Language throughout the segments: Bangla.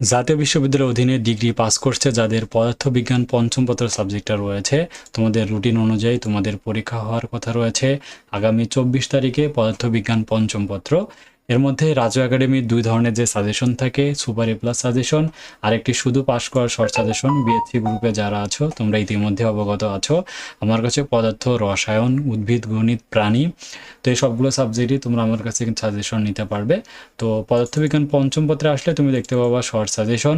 জাতীয় বিশ্ববিদ্যালয়ের অধীনে ডিগ্রি পাস করছে যাদের পদার্থবিজ্ঞান পঞ্চম পত্র সাবজেক্টটা রয়েছে। তোমাদের রুটিন অনুযায়ী তোমাদের পরীক্ষা হওয়ার কথা রয়েছে। আগামী চব্বিশ তারিখে পদার্থবিজ্ঞান পঞ্চম পত্র। এর মধ্যে রাজু একাডেমির দুই ধরনের যে সাজেশন থাকে সুপার এ প্লাস সাজেশন আর একটি শুধু পাস করার শর্ট সাজেশন বিএসসি গ্রুপে যারা আছো, তোমরা ইতিমধ্যে অবগত আছো। আমার কাছে পদার্থ, রসায়ন, উদ্ভিদ, গণিত, প্রাণী, তো এই সবগুলো সাবজেক্টই তোমরা আমার কাছে সাজেশন নিতে পারবে। তো পদার্থবিজ্ঞান পঞ্চম পত্রে আসলে তুমি দেখতে পাবা শর্ট সাজেশন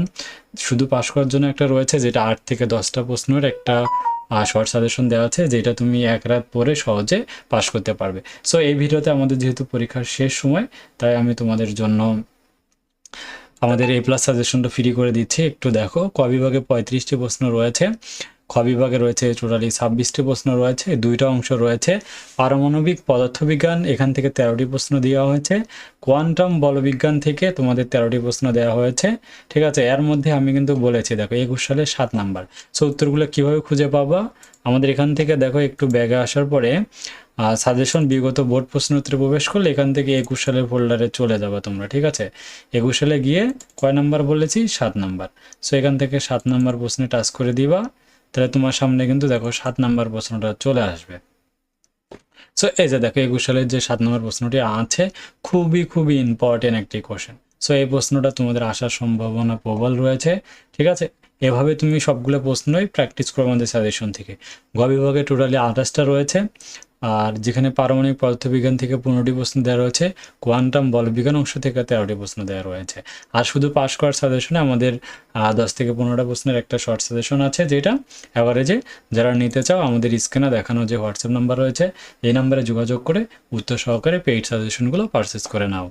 শুধু পাস করার জন্য একটা রয়েছে, যেটা আট থেকে দশটা প্রশ্নের একটা শর্ট সাজেশন দেওয়া আছে যেটা তুমি এক রাত পরে সহজে পাস করতে পারবে। সো এই ভিডিওতে আমাদের যেহেতু পরীক্ষার শেষ সময়, তাই আমি তোমাদের জন্য আমাদের এ প্লাস সাজেশনটা ফ্রি করে দিচ্ছি। একটু দেখো, ক বিভাগে পঁয়ত্রিশটি প্রশ্ন রয়েছে। খ বিভাগে রয়েছে টোটালি ছাব্বিশটি প্রশ্ন রয়েছে, দুইটা অংশ রয়েছে। পারমাণবিক পদার্থবিজ্ঞান, এখান থেকে তেরোটি প্রশ্ন দেওয়া হয়েছে। কোয়ান্টাম বলবিজ্ঞান থেকে তোমাদের তেরোটি প্রশ্ন দেওয়া হয়েছে। ঠিক আছে, এর মধ্যে আমি কিন্তু বলেছি, দেখো, একুশ সালে সাত নাম্বার। সো উত্তরগুলো কীভাবে খুঁজে পাবা? আমাদের এখান থেকে, দেখো, একটু ব্যাগে আসার পরে সাজেশন বিগত বোর্ড প্রশ্নোত্তরে প্রবেশ করলে এখান থেকে একুশ সালের ফোল্ডারে চলে যাবে তোমরা, ঠিক আছে? একুশ সালে গিয়ে কয় নাম্বার বলেছি? সাত নাম্বার। সো এখান থেকে সাত নাম্বার প্রশ্নে টাচ করে দিবা। তাহলে তোমার সামনে কিন্তু দেখো সাত নাম্বার প্রশ্নটা চলে আসবে। সো এই যে দেখো একুশ সালের যে সাত নম্বর প্রশ্নটি আছে, খুবই খুবই ইম্পর্টেন্ট একটি কোশ্চেন সো এই প্রশ্নটা তোমাদের আসার সম্ভাবনা প্রবল রয়েছে, ঠিক আছে? এভাবে তুমি সবগুলো প্রশ্নই প্র্যাকটিস করো আমাদের সাজেশন থেকে। গ বিভাগে টোটালি আঠাশটা রয়েছে আর যেখানে পারমাণবিক পদার্থবিজ্ঞান থেকে পনেরোটি প্রশ্ন দেওয়া রয়েছে, কোয়ান্টাম বলবিজ্ঞান অংশ থেকে তেরোটি প্রশ্ন দেওয়া রয়েছে। আর শুধু পাশ করার সাজেশনে আমাদের দশ থেকে পনেরোটা প্রশ্নের একটা শর্ট সাজেশন আছে, যেটা অ্যাভারেজে যারা নিতে চাও, আমাদের স্ক্রিনে দেখানো যে হোয়াটসঅ্যাপ নাম্বার রয়েছে, এই নাম্বারে যোগাযোগ করে উত্তর সহকারে পেইড সাজেশনগুলো পারচেস করে নাও।